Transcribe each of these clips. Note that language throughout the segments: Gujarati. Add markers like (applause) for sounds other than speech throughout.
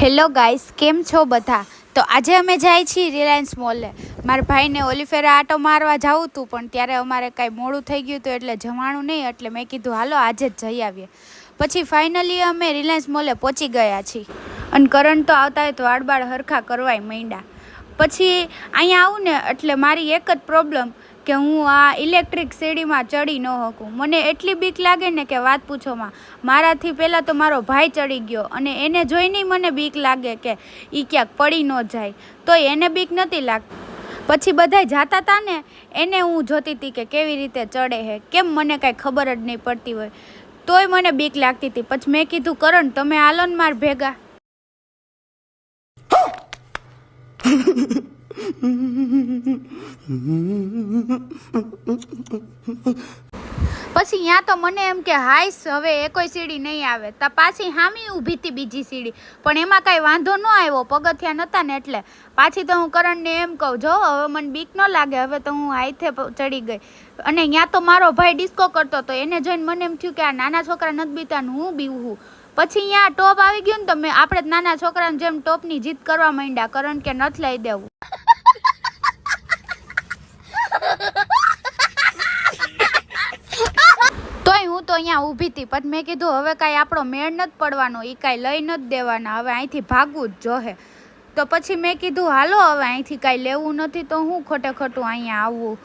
હેલો ગાઈસ, કેમ છો બધા? તો આજે અમે જાય છીએ રિલાયન્સ મોલે મારા ભાઈને ઓલીફેરા આટો મારવા જવું હતું પણ ત્યારે અમારે કાંઈ મોડું થઈ ગયું હતું એટલે જવાનું નહીં, એટલે મેં કીધું, હાલો, આજે જ જઈ આવીએ. પછી ફાઇનલી અમે રિલાયન્સ મોલે પહોંચી ગયા છીએ. અને કરંટ તો આવતા હોય તો વાળબાળ હરખા કરવાય માંડ્યા પછી અહીંયા આવું ને, એટલે મારી એક જ પ્રોબ્લેમ કે હું આ ઇલેક્ટ્રિક સીડીમાં ચડી ન શકું. મને એટલી બીક લાગે ને કે વાત પૂછોમાં. મારાથી પહેલાં તો મારો ભાઈ ચડી ગયો અને એને જોઈને મને બીક લાગે કે એ ક્યાંક પડી ન જાય. તો એને બીક નથી લાગતી. પછી બધાય જાતા હતા ને, એને હું જોતી હતી કે કેવી રીતે ચડે હે? કેમ મને કાંઈ ખબર જ નહીં પડતી હોય. તોય મને બીક લાગતી હતી પછી મેં કીધું, કરણ, તમે આલોન માર ભેગા. (laughs) પછી ત્યાં તો મને એમ કે, હાઈસ, હવે એ કોઈ સીડી નહીં આવે. તો પાછી હામી ઊભી હતી બીજી સીડી. પણ એમાં કાંઈ વાંધો ન આવ્યો, પગથિયા નહોતા ને એટલે. પાછી તો હું કરણને એમ કહું, જો, હવે મને બીક ન લાગે, હવે તો હું હાઈથે ચડી ગઈ. અને ત્યાં તો મારો ભાઈ ડિસ્કો કરતો હતો. એને જોઈને મને એમ થયું કે, આ નાના છોકરા નથી બીતા હું બીવું પછી અહીંયા ટોપ આવી ગયું ને તો મેં, આપણે નાના છોકરાને જેમ ટોપની જીત કરવા માંડ્યા, કરણ કે નથી લઈ દેવું તોય હું તો અહીંયા ઊભી હતી, પણ મેં કીધું, હવે કાંઈ આપણો મેળ નથી પડવાનો એ કાંઈ લઈ નથી દેવાના, હવે અહીંથી ભાગવું જ જોહે. તો પછી મેં કીધું, હાલો, હવે અહીંથી કાંઈ લેવું નથી, તો હું ખોટે ખોટું અહીંયા આવવું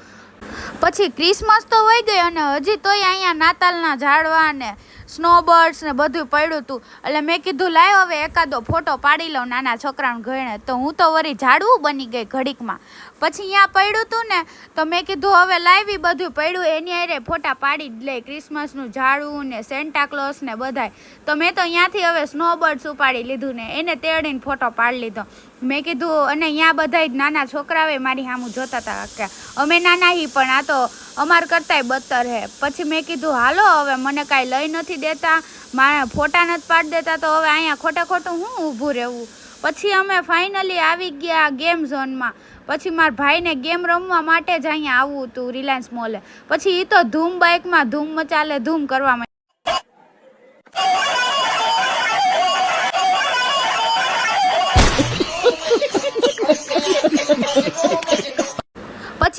પછી ક્રિસમસ તો વહી ગઈ અને હજી તોય અહીંયા નાતાલના ઝાડવા ને સ્નોબર્ડ્સ ને બધું પડ્યું હતું એટલે મેં કીધું, લાવ હવે એકાદો ફોટો પાડી લઉં નાના છોકરાનું ઘણે તો હું તો વળી ઝાડવું બની ગઈ ઘડીકમાં. પછી અહીંયા પડ્યું હતું ને, તો મેં કીધું, હવે લાવી બધું પડ્યું. એની અરે ફોટા પાડી જ ક્રિસમસનું ઝાડવું ને સેન્ટાક્લોસ ને બધાય. તો મેં તો અહીંયાથી હવે સ્નોબર્ડ્સ ઉપાડી લીધું ને, એને તેડીને ફોટો પાડી લીધો. મેં કીધું, અને અહીંયા બધા જ નાના છોકરાઓએ મારી સામું જોતા હતા કે અમે નાના હી પણ આ તો અમાર કરતાંય બતર હે. પછી મેં કીધું, હાલો, હવે મને કાંઈ લઈ નથી દેતા, મારા ફોટા નથી પાડી દેતા, તો હવે અહીંયા ખોટે ખોટું હું ઊભું રહેવું? પછી અમે ફાઇનલી આવી ગયા ગેમ ઝોનમાં પછી મારા ભાઈને ગેમ રમવા માટે જ અહીંયા આવવું હતું રિલાયન્સ મોલે પછી એ તો ધૂમ બાઇકમાં ધૂમ મચાલે, ધૂમ કરવા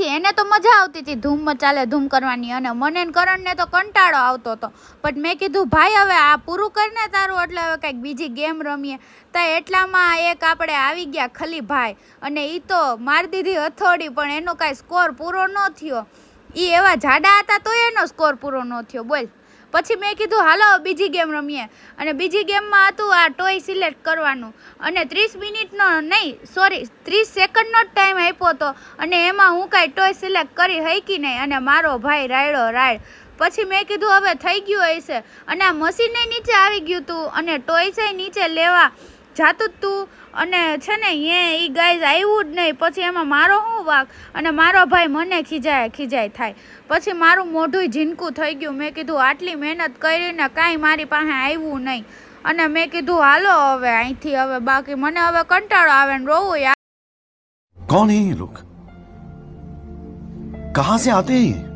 પછી એને તો મજા આવતી હતી ધૂમ મચાલે ધૂમ કરવાની અને મને કરણને તો કંટાળો આવતો હતો. પણ મેં કીધું, ભાઈ, હવે આ પૂરું કરીને તારું, એટલે હવે કંઈક બીજી ગેમ રમીએ. તો એટલામાં એક આપણે આવી ગયા ખલી ભાઈ અને એ તો મારી દીધી હથોડી, પણ એનો કાંઈ સ્કોર પૂરો ન થયો. એ એવા જાડા હતા તો એનો સ્કોર પૂરો ન થયો. બોલ. પછી મેં કીધું, હાલો, બીજી ગેમ રમીએ. અને બીજી ગેમમાં હતું આ ટોય સિલેક્ટ કરવાનું. અને ત્રીસ મિનિટનો નહીં સોરી ત્રીસ સેકન્ડનો જ ટાઈમ આપ્યો હતો. અને એમાં હું કાંઈ ટોય સિલેક્ટ કરી હકી નહીં. અને મારો ભાઈ રાયડો રાયડ. પછી મેં કીધું, હવે થઈ ગયું હશે. અને આ મશીને નીચે આવી ગયું હતું અને ટોય છે નીચે લેવા જાતું જ તું. અને છે ને એ એ ગાઈઝ આવ્યું જ નહીં. પછી એમાં મારો શું વાક? અને મારો ભાઈ મને ખીજાય ખીજાય થાય. પછી મારું મોઢું ઝીણકું થઈ ગયું. મેં કીધું, આટલી મહેનત કરીને કાંઈ મારી પાસે આવ્યું નહીં. અને મેં કીધું, હાલો હવે અહીંથી હવે બાકી મને હવે કંટાળો આવે ને રોવું યાર. કોણ હે લોક કહા સે આતે હે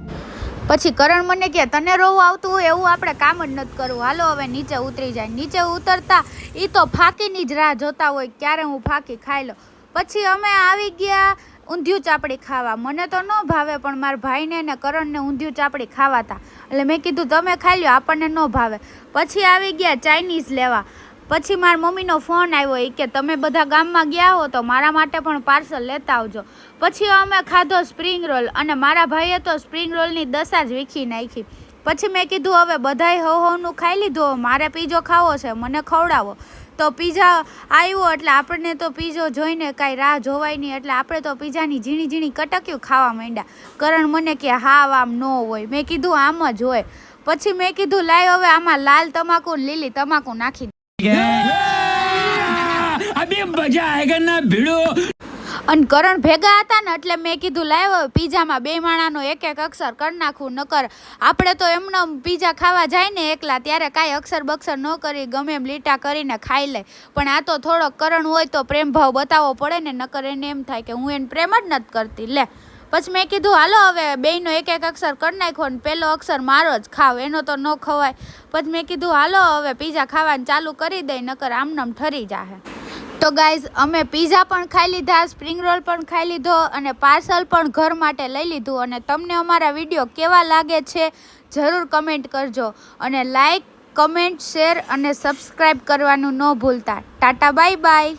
પછી કરણ મને કે તને રોવું આવતું હોય એવું આપણે કામ જ નથી કરવું. હાલો, હવે નીચે ઉતરી જાય. નીચે ઉતરતા એ તો ફાંકીની જ રાહ જોતા હોય, ક્યારે હું ફાંકી ખાઈ લઉં? પછી અમે આવી ગયા ઊંધિયું ચાપડી ખાવા. મને તો ન ભાવે, પણ મારા ભાઈને ને કરણને ઊંધિયું ચાપડી ખાવા હતા એટલે મેં કીધું, તમે ખાઈ લ્યો, આપણને ન ભાવે. પછી આવી ગયા ચાઇનીઝ લેવા. પછી મારા મમ્મીનો ફોન આવ્યો એ કે, તમે બધા ગામમાં ગયા હો તો મારા માટે પણ પાર્સલ લેતા આવજો. પછી અમે ખાધો સ્પ્રિંગ રોલ અને મારા ભાઈએ તો સ્પ્રિંગ રોલની દશા જ વીખી નાખી. પછી મેં કીધું, હવે બધાય હવ હવનું ખાઈ લીધું, મારે પીજો ખાવો છે, મને ખવડાવો. તો પીઝા આવ્યો એટલે આપણને તો પીઝો જોઈને કાંઈ રાહ જોવાય નહીં, એટલે આપણે તો પીઝાની ઝીણી ઝીણી કટક્યું ખાવા માંડ્યા. કરણ મને કે, હાવ આમ ન હોય. મેં કીધું, આમ જ હોય. પછી મેં કીધું, લાય હવે આમાં લાલ તમાકુ લીલી તમાકુ નાખી અને કરણ ભેગા હતા ને એટલે મેં કીધું લાવ્યો પીઝામાં બે માણાનો એક એક અક્ષર કરી નાખું, નકર આપણે તો એમને પીઝા ખાવા જાય ને એકલા, ત્યારે કાંઈ અક્ષર બક્ષર ન કરી, ગમે એમ લીટા કરીને ખાઈ લે. પણ આ તો થોડોક કરણ હોય તો પ્રેમ ભાવ બતાવવો પડે ને, નકર એને એમ થાય કે હું એને પ્રેમ જ નથી કરતી. લે. પછી મેં કીધું, હાલો હવે, બેયનો એક એક અક્ષર કરી નાખ્યો ને પહેલો અક્ષર મારો જ ખાવ, એનો તો ન ખવાય. પછી મેં કીધું, હાલો હવે, પીઝા ખાવાનું ચાલુ કરી દઈ નકર આમનામ ઠરી જાહે. તો ગાઈઝ અમે પીઝા પણ ખાઈ લીધા સ્પ્રિંગ રોલ પણ ખાઈ લીધો અને પાર્સલ પણ ઘર માટે લઈ લીધું અને તમને અમારા વીડિયો કેવા લાગે છે જરૂર કમેન્ટ કરજો અને લાઈક કમેન્ટ શેર અને સબસ્ક્રાઈબ કરવાનું ન ભૂલતા. Tata bye bye